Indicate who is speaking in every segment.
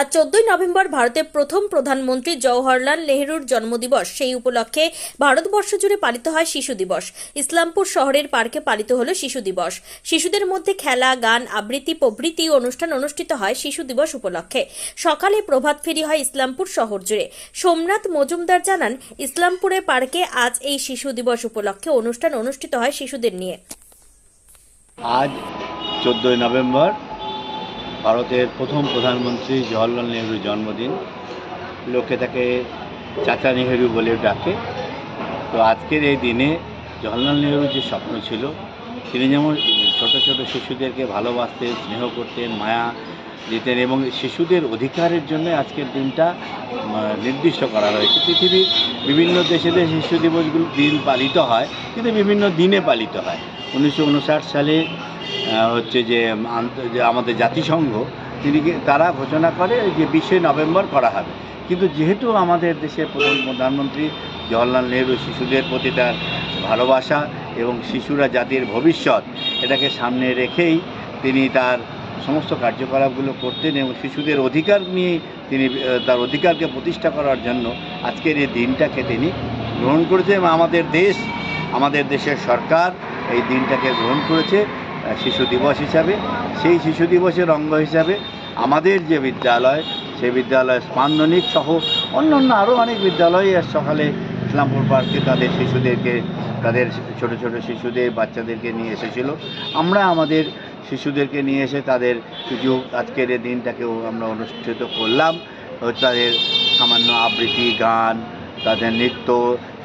Speaker 1: আজ চোদ্দই নভেম্বর ভারতের প্রথম প্রধানমন্ত্রী জওহরলাল নেহরুর জন্মদিবস। সেই উপলক্ষে ভারতবর্ষ জুড়ে পালিত হয় শিশু দিবস। ইসলামপুর শহরের পার্কে পালিত হল শিশু দিবস। শিশুদের মধ্যে খেলা, গান, আবৃত্তি, প্রভৃতি অনুষ্ঠান অনুষ্ঠিত হয় শিশু দিবস উপলক্ষে। সকালে প্রভাত ফেরি হয় ইসলামপুর শহর জুড়ে। সোমনাথ মজুমদার জানান ইসলামপুরে পার্কে আজ এই শিশু দিবস উপলক্ষে অনুষ্ঠান অনুষ্ঠিত হয় শিশুদের নিয়ে।
Speaker 2: আজ চোদ্দই নভেম্বর ভারতের প্রথম প্রধানমন্ত্রী জওহরলাল নেহরুর জন্মদিন। লোকে তাকে চাচা নেহেরু বলে ডাকে। তো আজকের এই দিনে জওহরলাল নেহরুর যে স্বপ্ন ছিল, তিনি যেমন ছোট ছোট শিশুদেরকে ভালোবাসতেন, স্নেহ করতেন, মায়া দিতেন এবং শিশুদের অধিকারের জন্য আজকের দিনটা নির্দিষ্ট করা হয়েছে। পৃথিবীর বিভিন্ন দেশে শিশু দিবসগুলো দিন পালিত হয়, কিন্তু বিভিন্ন দিনে পালিত হয়। উনিশশো উনষাট সালে হচ্ছে যে আমাদের জাতিসংঘ, তিনি তারা ঘোষণা করে যে বিশে নভেম্বর করা হবে। কিন্তু যেহেতু আমাদের দেশের প্রধান প্রধানমন্ত্রী জওহরলাল নেহরু শিশুদের প্রতি তার ভালোবাসা এবং শিশুরা জাতির ভবিষ্যৎ, এটাকে সামনে রেখেই তিনি তার সমস্ত কার্যকলাপগুলো করতেন এবং শিশুদের অধিকার নিয়ে তিনি তার অধিকারকে প্রতিষ্ঠা করার জন্য আজকের এই দিনটাকে তিনি গ্রহণ করেছেন। এবং আমাদের দেশ, আমাদের দেশের সরকার এই দিনটাকে গ্রহণ করেছে শিশু দিবস হিসাবে। সেই শিশু দিবসের অঙ্গ হিসাবে আমাদের যে বিদ্যালয়, সেই বিদ্যালয় স্পান্দনিক সহ অন্য অন্য আরও অনেক বিদ্যালয় সকালে ইসলামপুর পার্কে তাদের শিশুদেরকে, তাদের ছোট ছোট শিশুদের, বাচ্চাদেরকে নিয়ে এসেছিল। আমরা আমাদের শিশুদেরকে নিয়ে এসে তাদের কিছু আজকের এই দিনটাকেও আমরা অনুষ্ঠিত করলাম। তাদের সামান্য আবৃত্তি, গান, তাদের নৃত্য,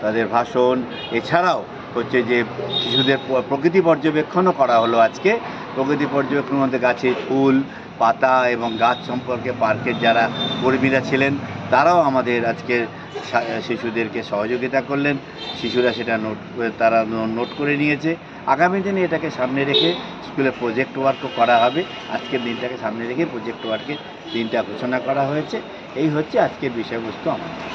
Speaker 2: তাদের ভাষণ, এছাড়াও হচ্ছে যে শিশুদের প্রকৃতি পর্যবেক্ষণও করা হলো আজকে। প্রকৃতি পর্যবেক্ষণের মধ্যে গাছে ফুল, পাতা এবং গাছ সম্পর্কে পার্কের যারা কর্মীরা ছিলেন, তারাও আমাদের আজকে শিশুদেরকে সহযোগিতা করলেন। শিশুরা সেটা নোট, তারা নোট করে নিয়েছে। আগামী দিনে এটাকে সামনে রেখে স্কুলে প্রজেক্ট ওয়ার্কও করা হবে। আজকের দিনটাকে সামনে রেখে প্রজেক্ট ওয়ার্কের দিনটা ঘোষণা করা হয়েছে। এই হচ্ছে আজকের বিষয়বস্তু আমাদের